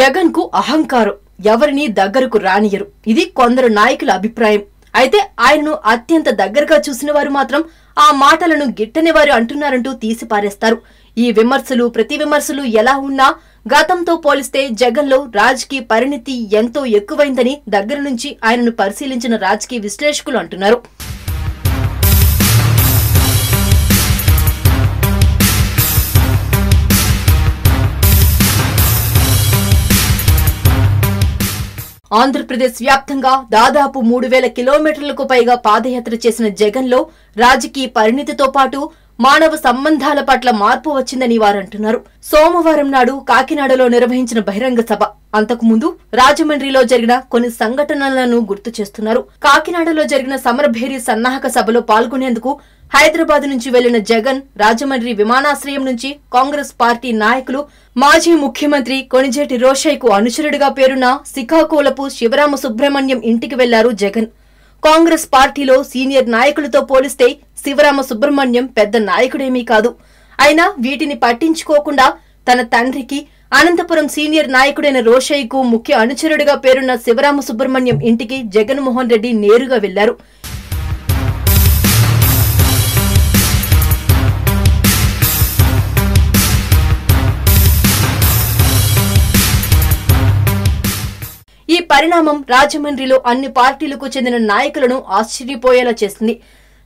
జగన్కు అహంకారం. ఎవరిని దగ్గరకు రానియరు ఇది కొందరు నాయకుల అభిప్రాయం. అయితే ఆయనను అత్యంత దగ్గరగా చూసిన వారు మాత్రం ఆ మాటలను గిట్టని వారు అంటున్నారంటూ తీసిపారేస్తారు. ఈ విమర్శలు ప్రతి విమర్శలు ఎలా ఉన్నా గతంతో పోలిస్తే జగన్లో రాజకీయ పరిణితి ఎంతో ఎక్కువైందని దగ్గర నుంచి ఆయనను పరిశీలించిన రాజకీయ విశ్లేషకులు అంటున్నారు. ఆంధ్రప్రదేశ్ వ్యాప్తంగా దాదాపు మూడు వేల కిలోమీటర్లకు పైగా పాదయాత్ర చేసిన జగన్లో రాజకీయ పరిణితితో పాటు మానవ సంబంధాల పట్ల మార్పు వచ్చిందని వారంటున్నారు. సోమవారం నాడు కాకినాడలో నిర్వహించిన బహిరంగ సభ. అంతకుముందు రాజమండ్రిలో జరిగిన కొన్ని సంఘటనలను గుర్తు చేస్తున్నారు. కాకినాడలో జరిగిన సమరభేరి సన్నాహక సభలో పాల్గొనేందుకు హైదరాబాద్ నుంచి వెళ్ళిన జగన్ రాజమండ్రి విమానాశ్రయం నుంచి కాంగ్రెస్ పార్టీ నాయకులు మాజీ ముఖ్యమంత్రి కొణిజేటి రోషయ్యకు అనుచరుడిగా పేరున్న సికాకోలపు శివరామ సుబ్రహ్మణ్యం ఇంటికి వెళ్ళారు జగన్. కాంగ్రెస్ పార్టీలో సీనియర్ నాయకులతో పోలిస్తే శివరామ సుబ్రహ్మణ్యం పెద్ద నాయకుడేమీ కాదు. అయినా వీటిని పట్టించుకోకుండా తన తండ్రికి అనంతపురం సీనియర్ నాయకుడైన రోషయ్యకు ముఖ్య అనుచరుడిగా పేరున్న శివరామ సుబ్రహ్మణ్యం ఇంటికి జగన్మోహన్ రెడ్డి నేరుగా వెళ్ళారు. ఈ పరిణామం రాజమండ్రిలో అన్ని పార్టీలకు చెందిన నాయకులను ఆశ్చర్యపోయేలా చేసింది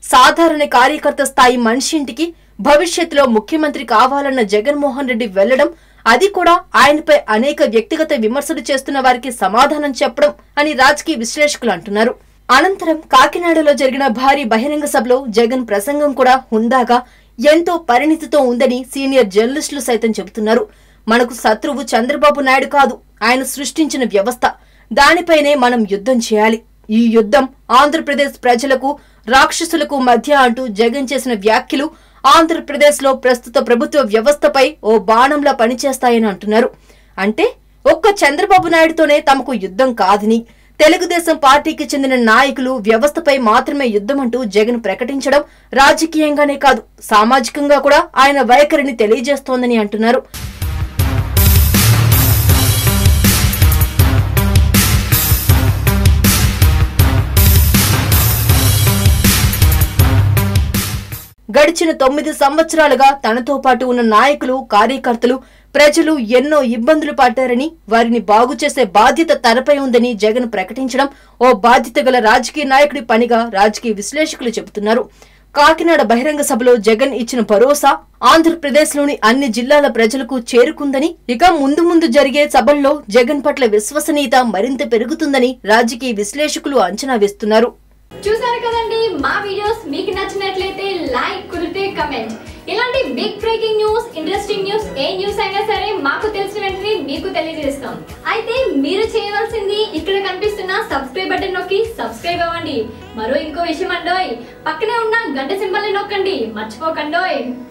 సాధారణ కార్యకర్త స్థాయి మనిషి ఇంటికి భవిష్యత్తులో ముఖ్యమంత్రి కావాలన్న జగన్మోహన్ రెడ్డి వెళ్ళడం అది కూడా ఆయనపై అనేక వ్యక్తిగత విమర్శలు చేస్తున్న వారికి సమాధానం చెప్పడం అని రాజకీయ విశ్లేషకులు అంటున్నారు. అనంతరం కాకినాడలో జరిగిన భారీ బహిరంగ సభలో జగన్ ప్రసంగం కూడా హుందాగా ఎంతో పరిణితితో ఉందని సీనియర్ జర్నలిస్టులు సైతం చెబుతున్నారు. మనకు శత్రువు చంద్రబాబు నాయుడు కాదు ఆయన సృష్టించిన వ్యవస్థ. దానిపైనే మనం యుద్ధం చేయాలి. ఈ యుద్ధం ఆంధ్రప్రదేశ్ ప్రజలకు రాక్షసులకు మధ్య అంటూ జగన్ చేసిన వ్యాఖ్యలు ఆంధ్రప్రదేశ్లో ప్రస్తుత ప్రభుత్వ వ్యవస్థపై ఓ బాణంలా పనిచేస్తాయని అంటున్నారు. అంటే ఒక్క చంద్రబాబు నాయుడుతోనే తమకు యుద్ధం కాదని తెలుగుదేశం పార్టీకి చెందిన నాయకులు వ్యవస్థపై మాత్రమే యుద్ధం అంటూ జగన్ ప్రకటించడం రాజకీయంగానే కాదు సామాజికంగా కూడా ఆయన వైఖరిని తెలియజేస్తోందని అంటున్నారు. గడిచిన తొమ్మిది సంవత్సరాలుగా తనతో పాటు ఉన్న నాయకులు కార్యకర్తలు ప్రజలు ఎన్నో ఇబ్బందులు పడ్డారని వారిని బాగు చేసే బాధ్యత తనపై ఉందని జగన్ ప్రకటించడం ఓ బాధ్యత గల రాజకీయ నాయకుడి పనిగా రాజకీయ విశ్లేషకులు చెబుతున్నారు. కాకినాడ బహిరంగ సభలో జగన్ ఇచ్చిన భరోసా ఆంధ్రప్రదేశ్లోని అన్ని జిల్లాల ప్రజలకు చేరుకుందని ఇక ముందు ముందు జరిగే సభల్లో జగన్ పట్ల విశ్వసనీయత మరింత పెరుగుతుందని రాజకీయ విశ్లేషకులు అంచనా వేస్తున్నారు. చూసారు కదండి మా వీడియోస్ మీకు నచ్చినట్లయితే లైక్ కుదిరితే కమెంట్. ఇలాంటి big breaking news interesting news ఏ న్యూస్ అయినా సరే మాకు తెలిసిన వెంటనే మీకు తెలియజేస్తాం. అయితే మీరు చేయవలసింది ఇక్కడ కనిపిస్తున్న సబ్స్క్రైబ్ బటన్ నొక్కి సబ్స్క్రైబ్ అవ్వండి. మరో ఇంకో విషయం అండోయ్. పక్కనే ఉన్న గంట సింబల్ నొక్కండి. మర్చిపోకండోయ్.